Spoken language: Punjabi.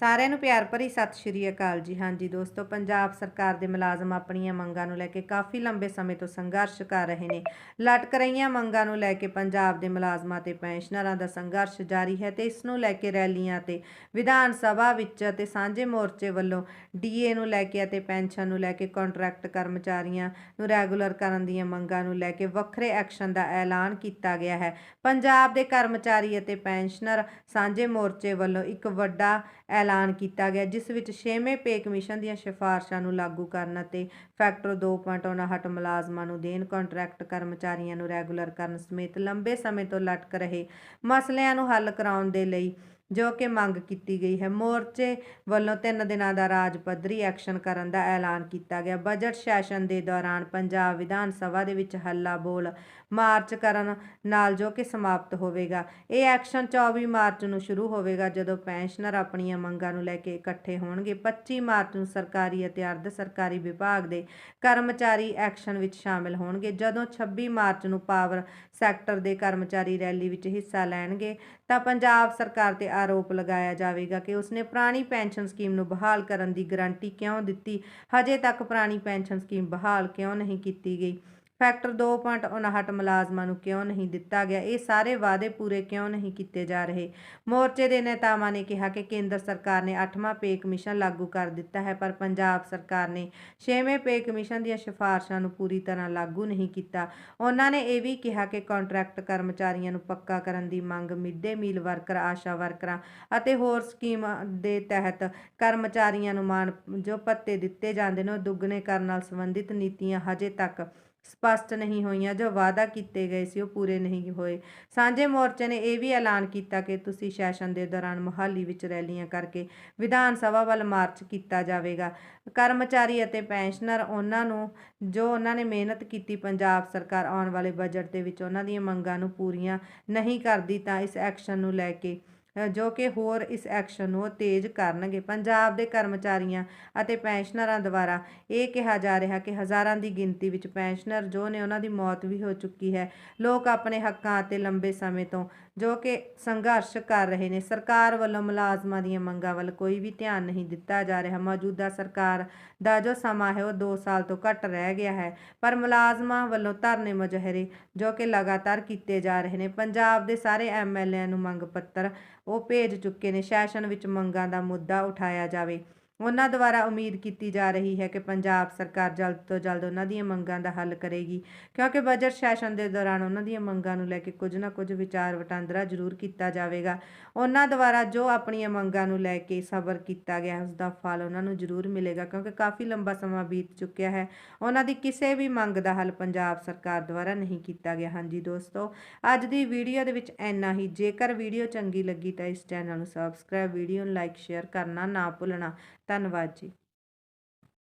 ਸਾਰਿਆਂ ਨੂੰ ਪਿਆਰ ਭਰੀ ਸਤਿ ਸ਼੍ਰੀ ਅਕਾਲ ਜੀ। ਹਾਂਜੀ ਦੋਸਤੋ, ਪੰਜਾਬ ਸਰਕਾਰ ਦੇ ਮੁਲਾਜ਼ਮ ਆਪਣੀਆਂ ਮੰਗਾਂ ਨੂੰ ਲੈ ਕੇ ਕਾਫੀ ਲੰਬੇ ਸਮੇਂ ਤੋਂ ਸੰਘਰਸ਼ ਕਰ ਰਹੇ ਨੇ। ਲਟਕ ਰਹੀਆਂ ਮੰਗਾਂ ਨੂੰ ਲੈ ਕੇ ਪੰਜਾਬ ਦੇ ਮੁਲਾਜ਼ਮਾਂ ਤੇ ਪੈਨਸ਼ਨਰਾਂ ਦਾ ਸੰਘਰਸ਼ ਜਾਰੀ ਹੈ ਤੇ ਇਸ ਨੂੰ ਲੈ ਕੇ ਰੈਲੀਆਂ ਤੇ ਵਿਧਾਨ ਸਭਾ ਵਿੱਚ ਅਤੇ ਸਾਂਝੇ ਮੋਰਚੇ ਵੱਲੋਂ ਡੀਏ ਨੂੰ ਲੈ ਕੇ ਅਤੇ ਪੈਨਸ਼ਨ ਨੂੰ ਲੈ ਕੇ ਕੰਟਰੈਕਟ ਕਰਮਚਾਰੀਆਂ ਨੂੰ ਰੈਗੂਲਰ ਕਰਨ ਦੀਆਂ ਮੰਗਾਂ ਨੂੰ ਲੈ ਕੇ ਵੱਖਰੇ ਐਕਸ਼ਨ ਦਾ ਐਲਾਨ ਕੀਤਾ ਗਿਆ ਹੈ। ਪੰਜਾਬ ਦੇ ਕਰਮਚਾਰੀ ਅਤੇ ਪੈਨਸ਼ਨਰ ਸਾਂਝੇ ਮੋਰਚੇ ਵੱਲੋਂ ਇੱਕ ਵੱਡਾ ਐਲਾਨ ਐਲਾਨ ਕੀਤਾ ਗਿਆ, ਜਿਸ ਵਿੱਚ 6ਵੇਂ ਪੇ ਕਮਿਸ਼ਨ ਦੀਆਂ ਸਿਫਾਰਸ਼ਾਂ ਨੂੰ ਲਾਗੂ ਕਰਨ ਅਤੇ ਫੈਕਟਰ 2.59 ਮੁਲਾਜ਼ਮਾਂ ਨੂੰ ਦੇਣ, ਕੰਟਰੈਕਟ ਕਰਮਚਾਰੀਆਂ ਨੂੰ ਰੈਗੂਲਰ ਕਰਨ ਸਮੇਤ ਲੰਬੇ ਸਮੇਂ ਤੋਂ ਲਟਕ ਰਹੇ ਮਸਲਿਆਂ ਨੂੰ ਹੱਲ ਕਰਾਉਣ ਦੇ ਲਈ ਜੋ ਕਿ ਮੰਗ ਕੀਤੀ ਗਈ ਹੈ। ਮੋਰਚੇ ਵੱਲੋਂ ਤਿੰਨ ਦਿਨਾਂ ਦਾ ਰਾਜ ਪੱਧਰੀ ਐਕਸ਼ਨ ਕਰਨ ਦਾ ਐਲਾਨ ਕੀਤਾ ਗਿਆ। ਬਜਟ ਸੈਸ਼ਨ ਦੇ ਦੌਰਾਨ ਪੰਜਾਬ ਵਿਧਾਨ ਸਭਾ ਦੇ ਵਿੱਚ ਹੱਲਾ ਬੋਲ ਮਾਰਚ ਕਰਨ ਨਾਲ ਜੋ ਕਿ ਸਮਾਪਤ ਹੋਵੇਗਾ। ਇਹ ਐਕਸ਼ਨ 24 ਮਾਰਚ ਨੂੰ ਸ਼ੁਰੂ ਹੋਵੇਗਾ ਜਦੋਂ ਪੈਨਸ਼ਨਰ ਆਪਣੀਆਂ ਮੰਗਾਂ ਨੂੰ ਲੈ ਕੇ ਇਕੱਠੇ ਹੋਣਗੇ। 25 ਮਾਰਚ ਨੂੰ ਸਰਕਾਰੀ ਅਤੇ ਅਰਧ ਸਰਕਾਰੀ ਵਿਭਾਗ ਦੇ ਕਰਮਚਾਰੀ ਐਕਸ਼ਨ ਵਿੱਚ ਸ਼ਾਮਿਲ ਹੋਣਗੇ। ਜਦੋਂ 26 ਮਾਰਚ ਨੂੰ ਪਾਵਰ ਸੈਕਟਰ ਦੇ ਕਰਮਚਾਰੀ ਰੈਲੀ ਵਿੱਚ ਹਿੱਸਾ ਲੈਣਗੇ ਤਾਂ ਪੰਜਾਬ ਸਰਕਾਰ ਤੇ ਆਰੋਪ ਲਗਾਇਆ ਜਾਵੇਗਾ ਕਿ ਉਸਨੇ ਪੁਰਾਣੀ ਪੈਨਸ਼ਨ ਸਕੀਮ ਨੂੰ ਬਹਾਲ ਕਰਨ ਦੀ ਗਰੰਟੀ ਕਿਉਂ ਦਿੱਤੀ? ਹਜੇ ਤੱਕ ਪੁਰਾਣੀ ਪੈਨਸ਼ਨ ਸਕੀਮ ਬਹਾਲ ਕਿਉਂ ਨਹੀਂ ਕੀਤੀ ਗਈ? ਫੈਕਟਰ 2.59 ਮੁਲਾਜ਼ਮਾਂ ਨੂੰ ਕਿਉਂ ਨਹੀਂ ਦਿੱਤਾ ਗਿਆ? ਇਹ ਸਾਰੇ ਵਾਅਦੇ ਪੂਰੇ ਕਿਉਂ ਨਹੀਂ ਕੀਤੇ ਜਾ ਰਹੇ? ਮੋਰਚੇ ਦੇ ਨੇਤਾਵਾਂ ਨੇ ਕਿਹਾ ਕਿ ਕੇਂਦਰ ਸਰਕਾਰ ਨੇ 8ਵਾਂ ਪੇ ਕਮਿਸ਼ਨ ਲਾਗੂ ਕਰ ਦਿੱਤਾ ਹੈ, ਪਰ ਪੰਜਾਬ ਸਰਕਾਰ ਨੇ 6ਵੇਂ ਪੇ ਕਮਿਸ਼ਨ ਦੀਆਂ ਸਿਫਾਰਸ਼ਾਂ ਨੂੰ ਪੂਰੀ ਤਰ੍ਹਾਂ ਲਾਗੂ ਨਹੀਂ ਕੀਤਾ। ਉਹਨਾਂ ਨੇ ਇਹ ਵੀ ਕਿਹਾ ਕਿ ਕੰਟਰੈਕਟ ਕਰਮਚਾਰੀਆਂ ਨੂੰ ਪੱਕਾ ਕਰਨ ਦੀ ਮੰਗ ਮਿਡ ਡੇ ਮੀਲ ਵਰਕਰ, ਆਸ਼ਾ ਵਰਕਰਾਂ ਅਤੇ ਹੋਰ ਸਕੀਮ ਦੇ ਤਹਿਤ ਕਰਮਚਾਰੀਆਂ ਨੂੰ ਮਾਣ ਜੋ ਭੱਤੇ ਦਿੱਤੇ ਜਾਂਦੇ ਨੇ, ਉਹ ਦੁੱਗਣੇ ਕਰਨ ਨਾਲ ਸੰਬੰਧਿਤ ਨੀਤੀਆਂ ਹਜੇ ਤੱਕ ਸਪਸ਼ਟ ਨਹੀਂ ਹੋਈਆਂ, ਜੋ ਵਾਅਦਾ ਕੀਤੇ ਗਏ ਸੀ, ਉਹ ਪੂਰੇ ਨਹੀਂ ਹੋਏ। ਸਾਂਝੇ ਮੋਰਚੇ ਨੇ ਇਹ ਵੀ ਐਲਾਨ ਕੀਤਾ ਕਿ ਤੁਸੀਂ ਸੈਸ਼ਨ ਦੇ ਦੌਰਾਨ ਮੁਹਾਲੀ ਵਿੱਚ ਰੈਲੀਆਂ ਕਰਕੇ ਵਿਧਾਨ ਸਭਾ ਵੱਲ ਮਾਰਚ ਕੀਤਾ ਜਾਵੇਗਾ। ਕਰਮਚਾਰੀ ਅਤੇ ਪੈਨਸ਼ਨਰ ਉਹਨਾਂ ਨੂੰ, ਜੋ ਉਹਨਾਂ ਨੇ ਮਿਹਨਤ ਕੀਤੀ ਪੰਜਾਬ ਸਰਕਾਰ ਆਉਣ ਵਾਲੇ ਬਜਟ ਦੇ ਵਿੱਚ, ਉਹਨਾਂ ਦੀਆਂ ਮੰਗਾਂ ਨੂੰ ਪੂਰੀਆਂ ਨਹੀਂ ਕਰਦੀ ਤਾਂ ਇਸ ਐਕਸ਼ਨ ਨੂੰ ਲੈ ਕੇ ਜੋ ਕਿ ਹੋਰ ਇਸ ਐਕਸ਼ਨ ਨੂੰ ਤੇਜ਼ ਕਰਨਗੇ। ਪੰਜਾਬ ਦੇ ਕਰਮਚਾਰੀਆਂ ਅਤੇ ਪੈਨਸ਼ਨਰਾਂ ਦੁਆਰਾ ਇਹ ਕਿਹਾ ਜਾ ਰਿਹਾ ਕਿ ਹਜ਼ਾਰਾਂ ਦੀ ਗਿਣਤੀ ਵਿੱਚ ਪੈਨਸ਼ਨਰ ਜੋ ਨੇ ਉਹਨਾਂ ਦੀ ਮੌਤ ਵੀ ਹੋ ਚੁੱਕੀ ਹੈ। ਲੋਕ ਆਪਣੇ ਹੱਕਾਂ ਅਤੇ ਲੰਬੇ ਸਮੇਂ ਤੋਂ ਜੋ ਕਿ ਸੰਘਰਸ਼ ਕਰ ਰਹੇ ਨੇ, ਸਰਕਾਰ ਵੱਲੋਂ ਮੁਲਾਜ਼ਮਾਂ ਦੀਆਂ ਮੰਗਾਂ ਵੱਲ ਕੋਈ ਵੀ ਧਿਆਨ ਨਹੀਂ ਦਿੱਤਾ ਜਾ ਰਿਹਾ। ਮੌਜੂਦਾ ਸਰਕਾਰ ਦਾ ਜੋ ਸਮਾਂ ਹੈ ਉਹ 2 ਸਾਲ ਤੋਂ ਘੱਟ ਰਹਿ ਗਿਆ ਹੈ, ਪਰ ਮੁਲਾਜ਼ਮਾਂ ਵੱਲੋਂ ਧਰਨੇ ਮੁਜ਼ਾਹਰੇ ਜੋ ਕਿ ਲਗਾਤਾਰ ਕੀਤੇ ਜਾ ਰਹੇ ਨੇ। ਪੰਜਾਬ ਦੇ ਸਾਰੇ ਐਮਐਲਏ ਨੂੰ ਮੰਗ ਪੱਤਰ ਉਹ ਭੇਜ ਚੁੱਕੇ ਨੇ। ਸੈਸ਼ਨ ਵਿੱਚ ਮੰਗਾਂ ਦਾ ਮੁੱਦਾ ਉਠਾਇਆ ਜਾਵੇ। ਉਹਨਾਂ ਦੁਆਰਾ ਉਮੀਦ ਕੀਤੀ ਜਾ ਰਹੀ ਹੈ ਕਿ ਪੰਜਾਬ ਸਰਕਾਰ ਜਲਦ ਤੋਂ ਜਲਦ ਉਹਨਾਂ ਦੀਆਂ ਮੰਗਾਂ ਦਾ ਹੱਲ ਕਰੇਗੀ ਕਿਉਂਕਿ ਬਜਟ ਸੈਸ਼ਨ ਦੇ ਦੌਰਾਨ ਉਹਨਾਂ ਦੀਆਂ ਮੰਗਾਂ ਨੂੰ ਲੈ ਕੇ ਕੁਝ ਨਾ ਕੁਝ ਵਿਚਾਰ ਵਟਾਂਦਰਾ ਜ਼ਰੂਰ ਕੀਤਾ ਜਾਵੇਗਾ। ਉਹਨਾਂ ਦੁਆਰਾ ਜੋ ਆਪਣੀਆਂ ਮੰਗਾਂ ਨੂੰ ਲੈ ਕੇ ਸਬਰ ਕੀਤਾ ਗਿਆ ਹੈ, ਉਸ ਦਾ ਫਲ ਉਹਨਾਂ ਨੂੰ ਜ਼ਰੂਰ ਮਿਲੇਗਾ ਕਿਉਂਕਿ ਕਾਫੀ ਲੰਬਾ ਸਮਾਂ ਬੀਤ ਚੁੱਕਿਆ ਹੈ। ਉਹਨਾਂ ਦੀ ਕਿਸੇ ਵੀ ਮੰਗ ਦਾ ਹੱਲ ਪੰਜਾਬ ਸਰਕਾਰ ਦੁਆਰਾ ਨਹੀਂ ਕੀਤਾ ਗਿਆ। ਹਾਂਜੀ ਦੋਸਤੋ ਅੱਜ ਦੀ ਵੀਡੀਓ ਦੇ ਵਿੱਚ ਇੰਨਾ ਹੀ। ਜੇਕਰ ਵੀਡੀਓ ਚੰਗੀ ਲੱਗੀ ਤਾਂ ਇਸ ਚੈਨਲ ਨੂੰ ਸਬਸਕ੍ਰਾਈਬ ਵੀਡੀਓ ਨੂੰ ਲਾਈਕ ਸ਼ੇਅਰ ਕਰਨਾ ਨਾ ਭੁੱਲਣਾ। ਧੰਨਵਾਦ ਜੀ।